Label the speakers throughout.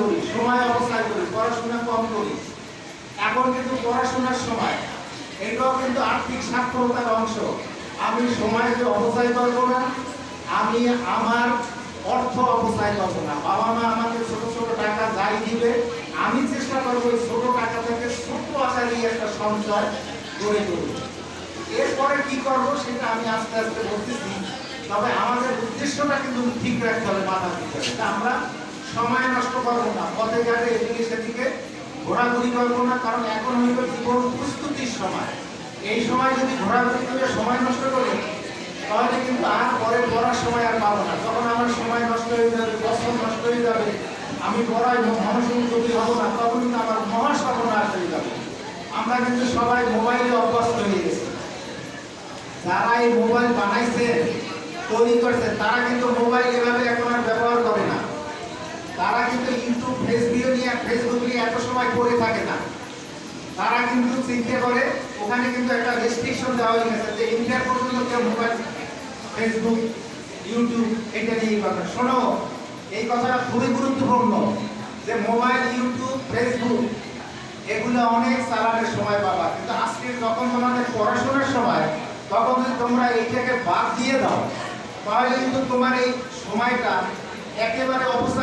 Speaker 1: করি, সময় অবস্থায় করি, পড়াশোনা কম করি। এখন কিন্তু পড়াশোনার সময়, এটাও কিন্তু আর্থিক সাক্ষরতার অংশ। আমি সময়কে অবস্থায় করব না, আমি আমার অর্থ অবস্থায় করব না। বাবা মা আমাকে ছোট ছোট টাকা যাই দিবে, আমি চেষ্টা করব ওই ছোট টাকা থেকে ছোট আকারে একটা সঞ্চয় গড়ে তুলব এরপরে কি করব সেটা আমি আস্তে আস্তে বলতেছি। তবে আমাদের উদ্দেশ্যটা কিন্তু ঠিক রাখতে হবে মাথার ভিতরে তা আমরা সময় নষ্ট করব না। পথে ঘাটে এদিকে সেদিকে, ঘোরাঘুরি করব না, কারণ এখন হইল জীবন প্রস্তুতির সময়। এই সময় যদি ঘোরাঘুরি করে সময় নষ্ট করি, তাহলে কিন্তু আর পরে পড়ার সময় আর পাবো না। তখন আমার সময় নষ্ট হয়ে যাবে, বছর নষ্ট হয়ে যাবে, আমি পড়ায় মহাসংযোগী হব না, তখন কিন্তু আমার মহাসর্বনাশ হয়ে যাবে। আমরা কিন্তু সবাই মোবাইলে অভ্যস্ত হয়ে গেছি। যারা এই মোবাইল বানাইছে, তৈরি করছে, তারা কিন্তু মোবাইল এভাবে এখন আর ব্যবহার করে না। তারা কিন্তু ইউটিউব ফেসবুক নিয়ে ফেসবুক নিয়ে এত সময় পড়ে থাকে না। তারা কিন্তু চিন্তা করে ওখানে কিন্তু একটা রেস্ট্রিকশন দেওয়া হয়ে গেছে যে ইন্ডিয়ার পর্যন্ত কেউ মোবাইল ফেসবুক ইউটিউব এটা নিয়ে কথা। শোনো, এই কথাটা খুবই গুরুত্বপূর্ণ যে মোবাইল ইউটিউব ফেসবুক এগুলো অনেক চালানোর সময় পাবা। কিন্তু আজকে যখন তোমাদের পড়াশোনার সময়, তখন যদি তোমরা এইটাকে বাদ দিয়ে দাও, তাহলে কিন্তু তোমার এই সময়টা একেবারে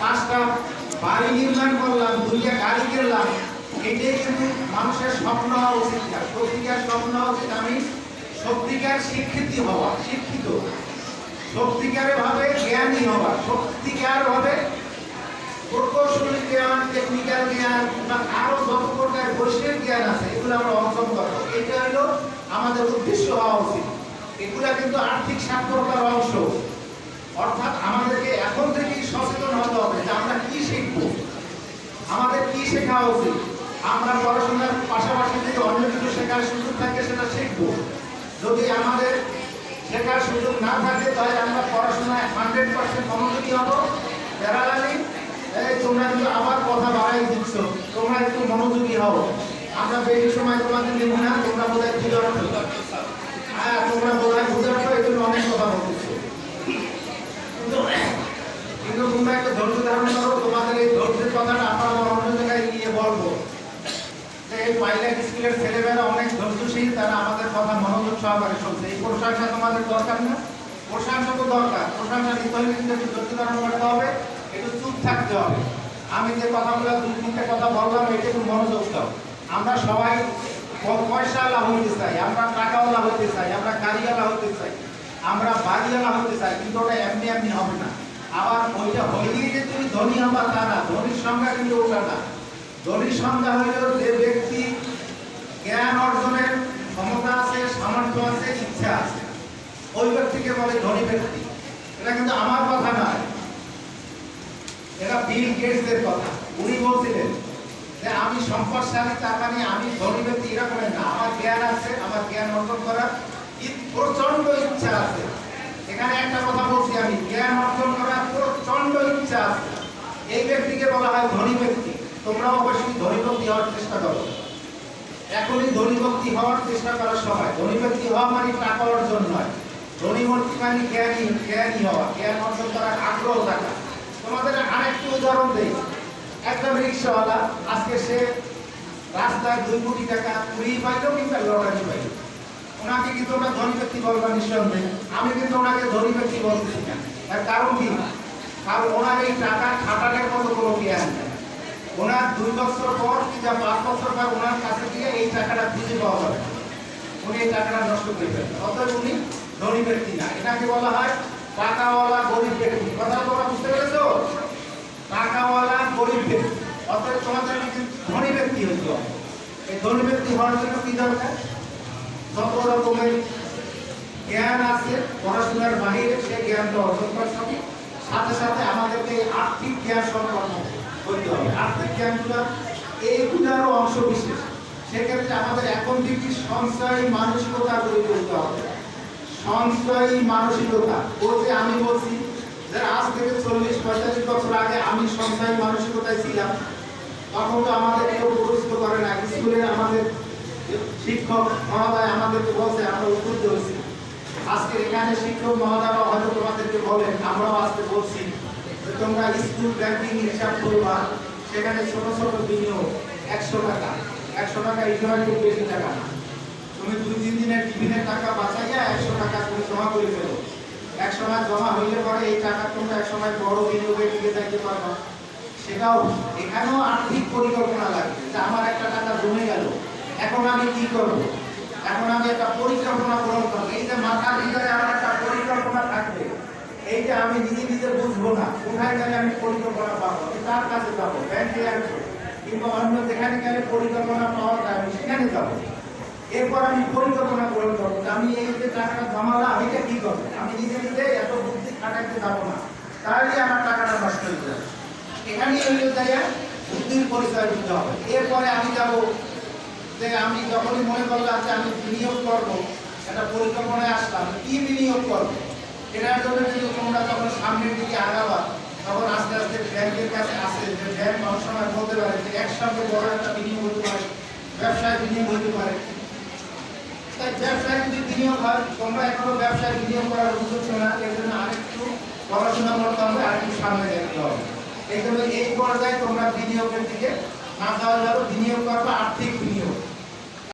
Speaker 1: পাঁচটা বাড়ি নির্মাণ করলাম, দুইটা গাড়ি কিনলাম। এটাই কিন্তু মানুষের স্বপ্ন হওয়া উচিত না। সত্যিকার স্বপ্ন হওয়া উচিত আমি সত্যিকার শিক্ষিত হওয়া, শিক্ষিত। সত্যিকারে ভাবে জ্ঞানী হওয়া, সত্যিকার ভাবে প্রকৌশলী জ্ঞান টেকনিক্যাল জ্ঞান, বা আরও যত প্রকার বৈষয়িক জ্ঞান আছে, এগুলো আমরা অর্জন করব। এটা হলো আমাদের উদ্দেশ্য হওয়া উচিত। এগুলা কিন্তু আর্থিক সাক্ষরতার অংশ। অর্থাৎ আমাদেরকে এখন থেকেই সচেতন হতে হবে যে আমরা কি শিখব? আমাদের কি শেখা উচিত? আমরা পড়াশোনার পাশাপাশি যদি অন্য কিছু শেখার সুযোগ থাকে, সেটা শিখব। যদি আমাদের শেখার সুযোগ না থাকে, তাহলে আমরা পড়াশোনায় হান্ড্রেড পার্সেন্ট মনোযোগী হব। প্যারালালি এই তোমরা কিন্তু আবার কথা বাড়াই দিচ্ছ। তোমরা একটু মনোযোগী হও। আমরা বেশি সময় তোমাদের দেব না, তোমরা বোধহয় বুঝার হ্যাঁ তোমরা বোধহয় বুঝার এই জন্য অনেক কথা বলতেছো কিন্তু কিন্তু তোমরা ধৈর্য ধারণ করো, তোমাদের এই ধৈর্যের আমরা অন্য জায়গায় গিয়ে বলব। এই পাইলট স্কুলের ছেলেমেয়েরা অনেক ধৈর্যশীল, তারা আমাদের কথা মনোযোগ সহকারে শুনছে। এই প্রশংসা তোমাদের দরকার না। প্রশংসা তো দরকার। প্রশংসা দিতে হলে কিন্তু একটু ধৈর্য ধারণ করতে হবে, একটু চুপ থাকতে হবে। আমি যে কথাগুলো দুই তিনটে কথা বললাম, এটা একটু মনোযোগ দাও। আমরা সবাই পয়সাওয়ালা হইতে চাই। আমরা টাকাওয়ালা হইতে চাই। আমরা গাড়িওয়ালা হইতে চাই। আমরা বাড়িওয়ালা হতে চাই, কিন্তু ওটা এমনি এমনি হবে না। আবার ওইটা হইলেই যে তুমি ধনী হবা তা না, ধনীর সংখ্যা কিন্তু ওটা না। ধনীর সংখ্যা হইল যে ব্যক্তি জ্ঞান অর্জনের ক্ষমতা আছে, সামর্থ্য আছে, ইচ্ছা আছে। ওই ব্যক্তিকে বলে ধনী ব্যক্তি। এটা কিন্তু আমার কথা নয়। এটা বিল গেটসের কথা। উনি বলছিলেন যে আমি সম্পদশালী, তার মানে আমি ধনী ব্যক্তি, এরকম না। আমার জ্ঞান আছে, আমার জ্ঞান অর্জন করার প্রচণ্ড ইচ্ছা আছে। এখানে একটা কথা বলছি আমি। জ্ঞান অর্জন করার প্রচণ্ড ইচ্ছা আছে। এই ব্যক্তিকে বলা হয় ধনী ব্যক্তি। তোমরা অবশ্যই ধনী ব্যক্তি হওয়ার চেষ্টা করো। এখনই ধনী ব্যক্তি হওয়ার চেষ্টা করার সময়। ধনী ব্যক্তি হওয়া মানে টাকা অর্জন নয়। ধনী ব্যক্তি মানে জ্ঞানী জ্ঞানী হওয়া। জ্ঞান অর্জন করার আগ্রহ থাকা। তোমাদের আরেকটি উদাহরণ দেই। একজন রিক্সাওয়ালা, আজকে সে রাস্তায় দুই কোটি টাকা চুরি পাইলো কিংবা লটারি পাইলো। ওনাকে কিন্তু ওটা ধনী ব্যক্তি বলবা নিঃসন্দেহে। আমি কিন্তু ওনাকে ধনী ব্যক্তি বলতেছি না। কারণ কি? কারণ ওনার এই টাকা খাটানোর মতো কোনো জ্ঞান নেই। ওনার দুই বছর পর কিংবা পাঁচ বছর পর ওনার কাছে গিয়ে এই টাকাটা খুঁজে পাওয়া যাবে। উনি এই টাকাটা নষ্ট করে ফেলবেন। অতএব উনি ধনী ব্যক্তি না। এটাকে বলা হয় টাকাওয়ালা গরিব ব্যক্তি। কথা তোমরা বুঝতে পেরেছ? টাকাওয়ালা গরিব ব্যক্তি। অতএব তোমাদের ধনী ব্যক্তি হইতে হবে। এই ধনী ব্যক্তি হওয়ার জন্য কি দরকার? যত রকমের জ্ঞান আছে, পড়াশোনার বাহিরে সেই জ্ঞানটা অর্জন করতে হবে সাথে সাথে আমাদেরকে আর্থিক জ্ঞান সম্পন্ন করতে হবে। আর্থিক জ্ঞানগুলো এইগুলারও অংশ বিশেষ। সেক্ষেত্রে আমাদের এখন থেকে সঞ্চয়ী মানসিকতা গড়ে তুলতে হবে। সঞ্চয়ী মানসিকতা, বলতে আমি বলছি, যে আজ থেকে চল্লিশ, পঁয়তাল্লিশ বছর আগে আমি সঞ্চয়ী মানসিকতায় ছিলাম। তখন তো আমাদের কেউ পরিচিত করে না স্কুলে আমাদের শিক্ষক মহোদয় আমাদেরকে বলছে, আমরা উদ্বুদ্ধ হয়েছি। আজকে এখানে শিক্ষক মহোদয়রা হয়তো তোমাদেরকে বলেন, আমরাও আজকে বলছি তোমরা স্কুল ব্যাংকিং হিসাব করবা, সেখানে ছোট ছোট বিনিয়োগ একশো টাকা। একশো টাকা হিসাবে খুব বেশি টাকা না। তুমি দুই তিন দিনের টিফিনের টাকা বাঁচাইয়া একশো টাকা তুমি জমা করে ফেলো। এক সময় জমা হইলে পরে এই টাকা তোমরা এক সময় বড় বিনিয়োগে টিকে যাইতে পারবা। সেটাও এখানেও আর্থিক পরিকল্পনা লাগবে যে আমার একটা টাকা জমে গেল এখন আমি কি করব? এখন আমি একটা পরিকল্পনা গ্রহণ করব। এই যে মাথার ভিতরে আমার একটা পরিকল্পনা থাকবে এই যে আমি নিজে নিজে বুঝব না। কোথায় গেলে আমি পরিকল্পনা পাবো? তার কাছে যাব? ব্যাংকে আসব কিংবা অন্য যেখানে গেলে পরিকল্পনা পাওয়া যায় আমি সেখানে যাব? এরপর আমি পরিকল্পনা গ্রহণ করব আমি এই যে টাকাটা জমালাম, এটা কি করব? আমি নিজে নিজে এত বুদ্ধি খাটাইতে যাব না। তাহলে আমার টাকাটা নষ্ট হয়ে যাবে। এখানে হইলে যাইয়া বুদ্ধির পরিচয় দিতে হবে। এরপরে আমি যাব যে আমি যখনই মনে করলাম যে আমি বিনিয়োগ করব, একটা পরিকল্পনায় আসলাম, কি বিনিয়োগ করব? এটার জন্য কিন্তু তোমরা যখন সামনের দিকে আগাবা, তখন আস্তে আস্তে ব্যাংকের কাছে আসে, যে ব্যাংক অনেক সময় বলতে পারে যে একসঙ্গে বড় একটা বিনিয়োগ হতে পারে, ব্যবসায় বিনিয়োগ হতে পারে। তাই ব্যবসায় যদি বিনিয়োগ হয়, তোমরা এখনও ব্যবসায় বিনিয়োগ করার উদ্যোগ না, এর জন্য আরেকটু পড়াশোনা করতে হবে, আরেকটু সামনে দেখতে হবে। এই জন্য এই পর্যায়ে তোমরা বিনিয়োগের দিকে না যাওয়া যাবে বিনিয়োগ করবে, আর্থিক বিনিয়োগ।